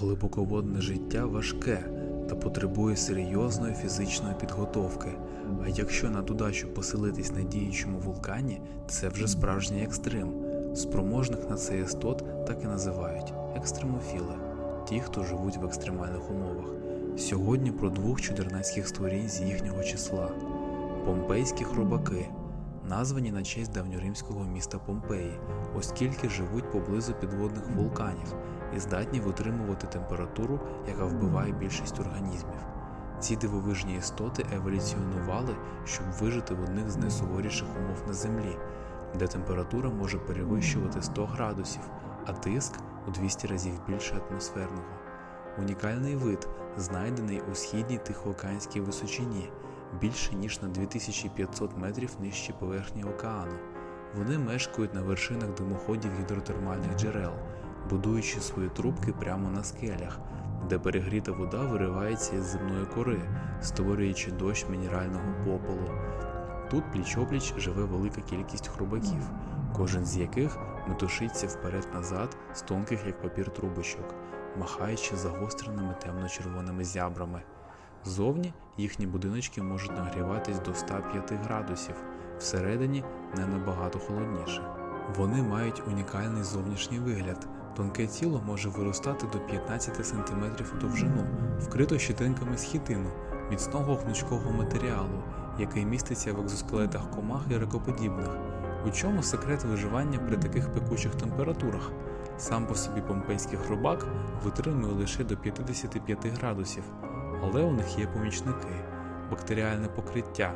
Глибоководне життя важке та потребує серйозної фізичної підготовки. А якщо на удачу поселитись на діючому вулкані, це вже справжній екстрим. Спроможних на це істот так і називають екстремофіли, ті, хто живуть в екстремальних умовах. Сьогодні про двох чудернацьких створінь з їхнього числа помпейські хробаки, названі на честь давньоримського міста Помпеї, оскільки живуть поблизу підводних вулканів і здатні витримувати температуру, яка вбиває більшість організмів. Ці дивовижні істоти еволюціонували, щоб вижити в одних з найсуворіших умов на Землі, де температура може перевищувати 100 градусів, а тиск у 200 разів більше атмосферного. Унікальний вид, знайдений у східній Тихоокеанській височині, більше ніж на 2500 метрів нижче поверхні океану. Вони мешкають на вершинах димоходів гідротермальних джерел, будуючи свої трубки прямо на скелях, де перегріта вода виривається із земної кори, створюючи дощ мінерального попелу. Тут пліч-опліч живе велика кількість хробаків, кожен з яких метушиться вперед-назад з тонких як папір трубочок, махаючи загостреними темно-червоними зябрами. Зовні їхні будиночки можуть нагріватись до 105 градусів, всередині не набагато холодніше. Вони мають унікальний зовнішній вигляд. Тонке тіло може виростати до 15 см у довжину, вкрито щитинками з міцного гнучкого матеріалу, який міститься в екзоскелетах комах і ракоподібних. У чому секрет виживання при таких пекучих температурах? Сам по собі помпейський хробак витримує лише до 55 градусів, але у них є помічники бактеріальне покриття,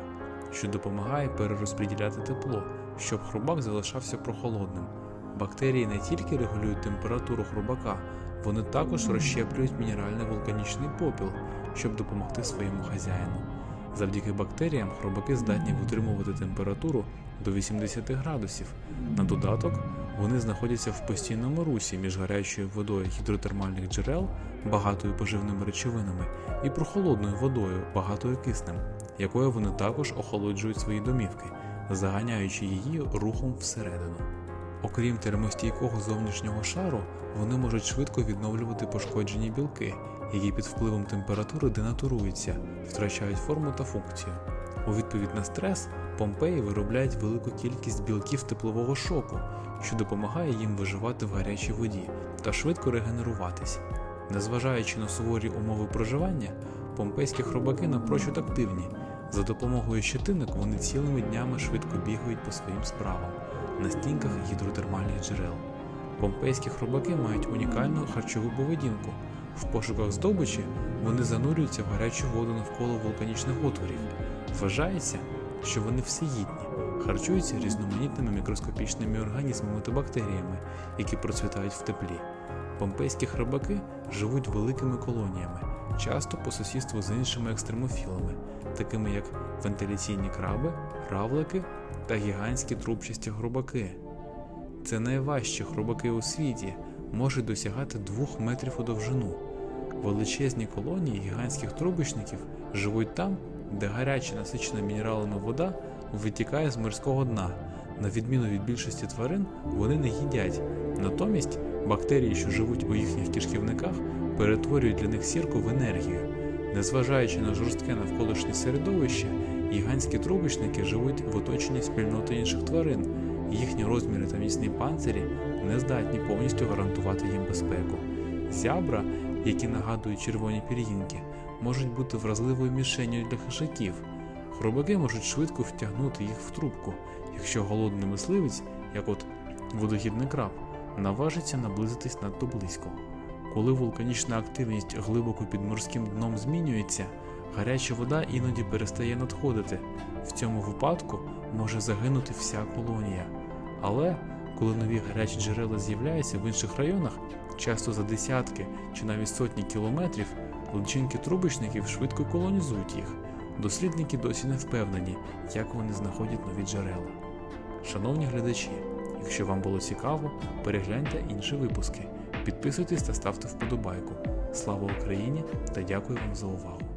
що допомагає перерозподіляти тепло, щоб хробак залишався прохолодним. Бактерії не тільки регулюють температуру хробака, вони також розщеплюють мінеральний вулканічний попіл, щоб допомогти своєму хазяїну. Завдяки бактеріям хробаки здатні витримувати температуру до 80 градусів. На додаток, вони знаходяться в постійному русі між гарячою водою гідротермальних джерел, багатою поживними речовинами, і прохолодною водою, багатою киснем, якою вони також охолоджують свої домівки, заганяючи її рухом всередину. Окрім термостійкого зовнішнього шару, вони можуть швидко відновлювати пошкоджені білки, які під впливом температури денатуруються, втрачають форму та функцію. У відповідь на стрес Помпеї виробляють велику кількість білків теплового шоку, що допомагає їм виживати в гарячій воді та швидко регенеруватись. Незважаючи на суворі умови проживання, помпейські хробаки напрочуд активні. За допомогою щетинок вони цілими днями швидко бігають по своїм справам на стінках гідротермальних джерел. Помпейські хробаки мають унікальну харчову поведінку. В пошуках здобичі вони занурюються в гарячу воду навколо вулканічних отворів. Вважається, що вони всеїдні, харчуються різноманітними мікроскопічними організмами та бактеріями, які процвітають в теплі. Помпейські хробаки живуть великими колоніями, часто по сусідству з іншими екстремофілами, такими як вентиляційні краби, равлики та гігантські трубчасті хробаки. Це найважчі хробаки у світі, можуть досягати 2 метрів у довжину. Величезні колонії гігантських трубочників живуть там, де гаряча насичена мінералами вода витікає з морського дна. На відміну від більшості тварин, вони не їдять. Натомість бактерії, що живуть у їхніх кишківниках, перетворюють для них сірку в енергію. Незважаючи на жорстке навколишнє середовище, гігантські трубочники живуть в оточенні спільноти інших тварин. Їхні розміри та міцні панцирі не здатні повністю гарантувати їм безпеку. Зябра, які нагадують червоні пір'їнки, можуть бути вразливою мішенню для хижаків. Хробаки можуть швидко втягнути їх в трубку, якщо голодний мисливець, як от водогідний краб, наважиться наблизитись надто близько. Коли вулканічна активність глибоко під морським дном змінюється, гаряча вода іноді перестає надходити. В цьому випадку може загинути вся колонія. Але коли нові гарячі джерела з'являються в інших районах, часто за десятки чи навіть сотні кілометрів, личинки трубочників швидко колонізують їх. Дослідники досі не впевнені, як вони знаходять нові джерела. Шановні глядачі, якщо вам було цікаво, перегляньте інші випуски, підписуйтесь та ставте вподобайку. Слава Україні та дякую вам за увагу!